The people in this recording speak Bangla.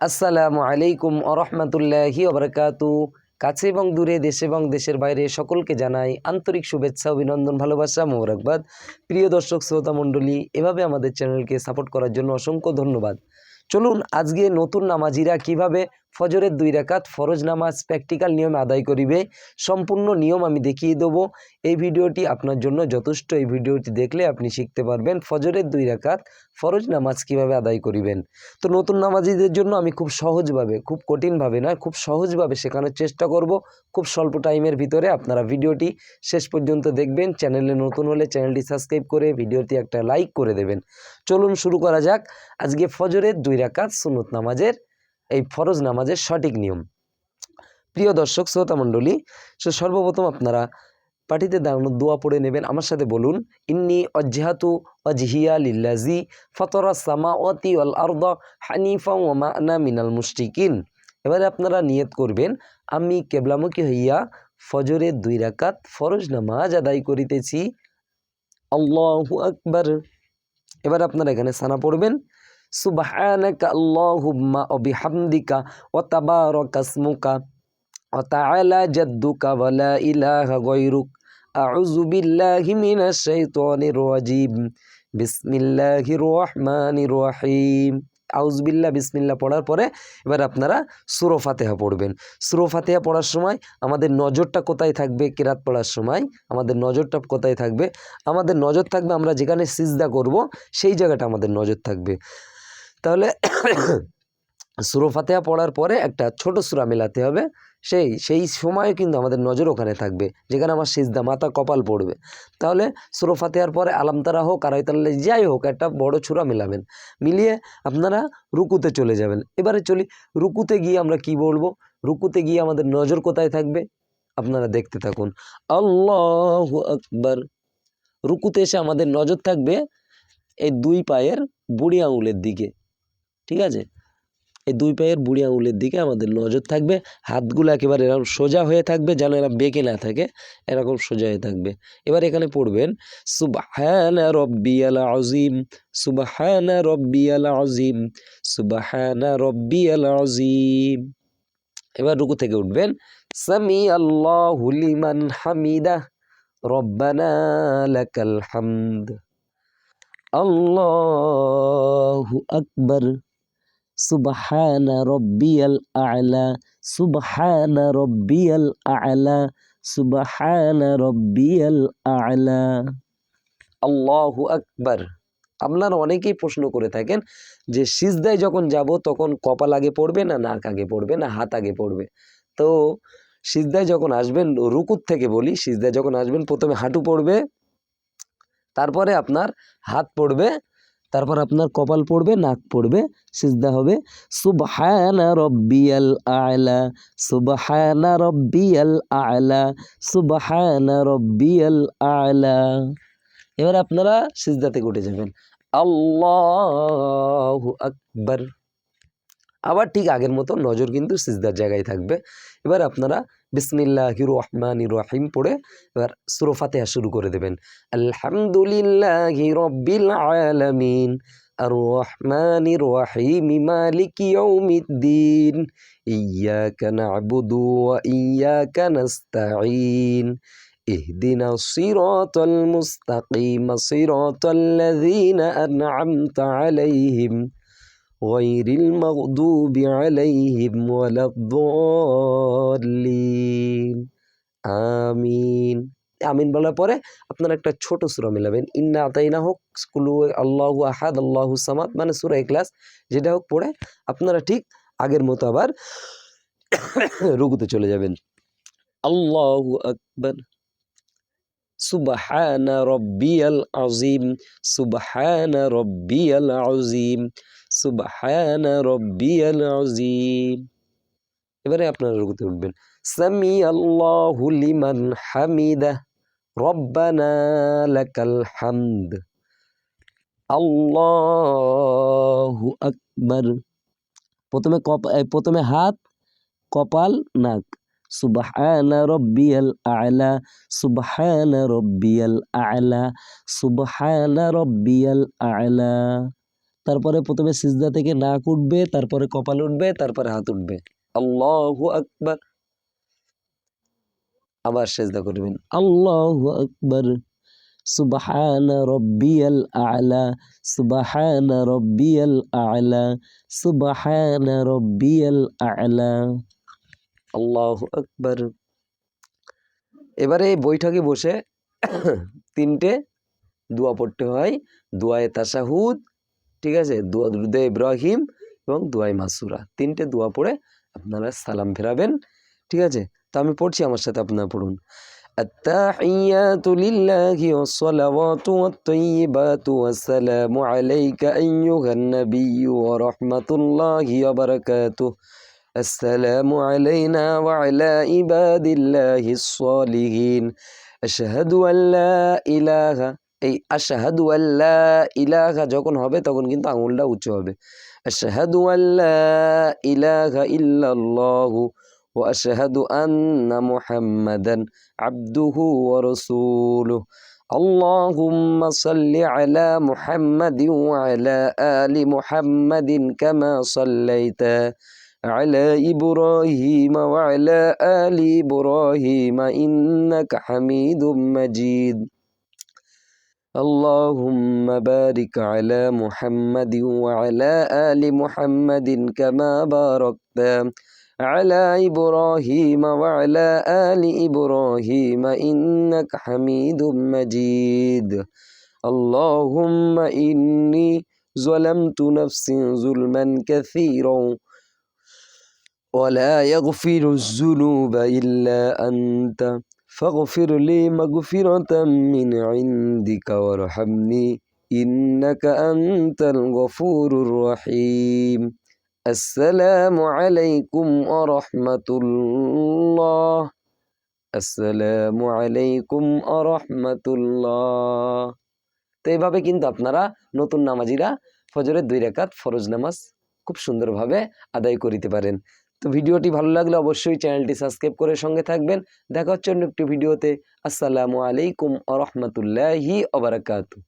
আসসালামু আলাইকুম আরহামতুল্লাহি ওবরাকাতু কাছে এবং দূরে, দেশে এবং দেশের বাইরে সকলকে জানাই আন্তরিক শুভেচ্ছা, অভিনন্দন, ভালোবাসা, মোবারকবাদ। প্রিয় দর্শক, শ্রোতা মণ্ডলী, এভাবে আমাদের চ্যানেলকে সাপোর্ট করার জন্য অসংখ্য ধন্যবাদ। চলুন আজকে নতুন নামাজিরা কীভাবে ফজরের দুই রাকাত ফরজ নামাজ প্র্যাকটিক্যাল নিয়মে আদায় করিবে, সম্পূর্ণ নিয়ম আমি দেখিয়ে দেবো। এই ভিডিওটি আপনার জন্য যথেষ্ট। এই ভিডিওটি দেখলে আপনি শিখতে পারবেন ফজরের দুই রাকাত ফরজ নামাজ কীভাবে আদায় করিবেন। তো নতুন নামাজিদের জন্য আমি খুব সহজভাবে, খুব কঠিনভাবে নয়, খুব সহজভাবে শেখানোর চেষ্টা করব। খুব স্বল্প টাইমের ভিতরে আপনারা ভিডিওটি শেষ পর্যন্ত দেখবেন। চ্যানেলে নতুন হলে চ্যানেলটি সাবস্ক্রাইব করে ভিডিওটি একটা লাইক করে দেবেন। চলুন শুরু করা যাক। আজকে ফজরের দুই রাকাত সুনত নামাজের এই ফরজ নামাজের সঠিক নিয়ম। প্রিয় দর্শক, শ্রোতা মণ্ডলী, সো সর্বপ্রথম আপনারা পাটিতে দাঁড়ানো দোয়া পড়ে নেবেন। আমার সাথে বলুন, ইন্নি অজ্জাহাতু অজহিয়া লিল্লাজি ফতরা সামা অতি অল আর্দ হানিফা ওমা আনা মিনাল মুশরিকিন। এবারে আপনারা নিয়ত করবেন, আমি কেবলামুখী হইয়া ফজরের দুই রাকাত ফরজ নামাজ আদায় করিতেছি। আল্লাহু আকবার। এবার আপনারা এখানে সানা পড়বেন। সুবহানাকা আল্লাহুম্মা ওয়া বিহামদিকা ওয়া তাবারাকা ইসমুকা ওয়া তাআলা জাদ্দুকা ওয়া লা ইলাহা গায়রুক। আউযু বিল্লাহি মিনাশ শাইতানির রাজীম। বিসমিল্লাহির রহমানির রহিম। আউজবিল্লা বিসমিল্লা পড়ার পরে এবার আপনারা সুরো ফাতেহা পড়বেন। সুরো ফাতেহা পড়ার সময় আমাদের নজরটা কোথায় থাকবে কেরাত পড়ার সময়? আমাদের নজরটা কোথায় থাকবে? আমাদের নজর থাকবে আমরা যেখানে সিজদা করব, সেই জায়গাটা আমাদের নজর থাকবে। তাহলে সুরো ফাতেহা পড়ার পরে একটা ছোট সুরা মেলাতে হবে। সেই সেই সময় কিন্তু আমাদের নজর ওখানে থাকবে, যেখানে আমার সিজদা মাথা কপাল পড়বে। তাহলে সুরো ফাতেহার পরে আলামতারা হোক আর আয়তাল্লাহ যাই হোক, একটা বড় ছুরা মেলাবেন। মিলিয়ে আপনারা রুকুতে চলে যাবেন। এবারে চলি, রুকুতে গিয়ে আমরা কি বলব? রুকুতে গিয়ে আমাদের নজর কোথায় থাকবে? আপনারা দেখতে থাকুন। আল্লাহ আকবার। রুকুতে এসে আমাদের নজর থাকবে এই দুই পায়ের বুড়ি আঙুলের দিকে। ঠিক আছে? এই দুই পায়ের বুড়ি আঙুলের দিকে আমাদের নজর থাকবে, হাতগুলো একেবারে এরকম সোজা হয়ে থাকবে যেন এরা বেঁকে না থাকে, এরকম সোজা হয়ে থাকবে। এবার এখানে পড়বেন, সুবাহানা রব্বিয়াল আজিম সুবাহানা রব্বিয়াল আজিম সুবাহানা রব্বিয়াল আজিম এবার রুকু থেকে উঠবেন সামি আল্লাহু লিমান হামিদা, রব্বানা লাকাল হামদ, আল্লাহু আকবার। সুবহানা রব্বিয়াল আ'লা, সুবহানা রব্বিয়াল আ'লা, সুবহানা রব্বিয়াল আ'লা। আল্লাহু আকবার। আপনারা অনেকেই প্রশ্ন করে থাকেন যে সিজদায় যখন যাব তখন কপাল আগে পড়বে না নাক আগে পড়বে না হাত আগে পড়বে? তো সিজদায় যখন আসবেন রুকুত থেকে বলি, সিজদায় যখন আসবেন প্রথমে হাঁটু পড়বে, তারপরে আপনার হাত পড়বে তারপর আপনার কপাল পড়বে, নাক পড়বে, সিজদা হবে। সুবহানা রব্বিয়াল আ'লা, সুবহানা রব্বিয়াল আ'লা, সুবহানা রব্বিয়াল আ'লা। এবার আপনারা সিজদাতে উঠে যাবেন। আল্লাহু আকবার। আবার ঠিক আগের মতো নজর কিন্তু সিজদার জায়গায় থাকবে। এবার আপনারা বিসমিল্লাহ রহমান রহিম পড়ে এবার সুরো ফাতেহা শুরু করে দেবেন আলহামদুলিল্লাহ রব্বিল আলামিন আর রহমান রহিম মালিক ইয়াউমিদ্দিন ইয়াকা না'বুদু ওয়া ইয়াকা নাস্তাঈন اهدنا الصراط المستقيم صراط الذين أنعمت عليهم غير المغضوب عليهم ولا الضالين আমিন আমিন বলার পরে আপনারা একটা ছোট সূরা মিলাবেন ইন্না আতাইনা হোক কুলু আল্লাহু আহাদ আল্লাহু সামাদ মানে সূরা ইখলাস যেটা হোক পড়ে আপনারা ঠিক আগের মতো আবার রুকুতে চলে যাবেন আল্লাহু আকবার সুবহানা রব্বিয়াল আযীম সুবহানা রব্বিয়াল আযীম সুবহানা রব্বিয়াল আযীম। এবারে আপনারা রুকুতে উঠবেন। সামি আল্লাহু লিমান হামিদা, রব্বানা লাকাল হামদ। আল্লাহু আকবার। প্রথমে প্রথমে হাত, কপাল, নাক। সুবহানা রব্বিয়াল আ'লা, সুবহানা রব্বিয়াল আ'লা, সুবহানা রব্বিয়াল আ'লা। তারপরে প্রথমে সিজদা থেকে নাক উঠবে, তারপরে কপাল উঠবে, তারপরে হাত উঠবে। আল্লাহু আকবার। আবার সেজদা করবেন। আল্লাহু আকবার। সুবহান রব্বিয়াল আ'লা, সুবহান রব্বিয়াল আ'লা, সুবহান রব্বিয়াল আ'লা। আল্লাহু আকবার। এবারে বৈঠকে বসে তিনটে দোয়া পড়তে হয়। দোয়ায়ে তাশাহুদ ঠিক আছে দোয়া দুরুদে ইব্রাহিম এবং দোয়াই মাসুরা তিনটে দোয়া পড়ে আপনারা সালাম ফেরাবেন ঠিক আছে তো আমি পড়ছি আমার সাথে আপনারা পড়ুন التحيات لله والصلوات والطيبات والسلام عليك أيها النبي ورحمة الله وبركاته السلام علينا وعلى عباد الله الصالحين أشهد أن لا إله এই আশাহাদু আল্লাহ ইলাহা যখন হবে তখন কিন্তু আঙুলটা উঁচু হবে আশাহাদু আল্লাহ ইলাহা ইল্লাল্লাহু ওয়া আশহাদু আন্না মুহাম্মাদান আবদুহু ওয়া রাসূলুহু اللهم صل على محمد وعلى آل محمد كما صليت على إبراهيم وعلى آل إبراهيم إنك حميد مجيد اللهم بارك على محمد وعلى آل محمد كما باركت على إبراهيم وعلى آل إبراهيم إنك حميد مجيد. اللهم إني ظلمت نفسي ظلما كثيرا ولا يغفر الذنوب إلا أنت. فاغفر لي مغفرة من عندك وارحمني إنك أنت الغفور الرحيم السلام عليكم ورحمة الله আসসালামু আলাইকুম আরহামাতুল্লাহ তো এইভাবে কিন্তু আপনারা নতুন নামাজিরা ফজরের দুই রেখাত ফরজ নামাজ খুব সুন্দরভাবে আদায় করিতে পারেন তো ভিডিওটি ভালো লাগলে অবশ্যই চ্যানেলটি সাবস্ক্রাইব করে সঙ্গে থাকবেন। দেখা হচ্ছে অন্য একটি ভিডিওতে। আসসালামু আলাইকুম আ রহমতুল্লাহি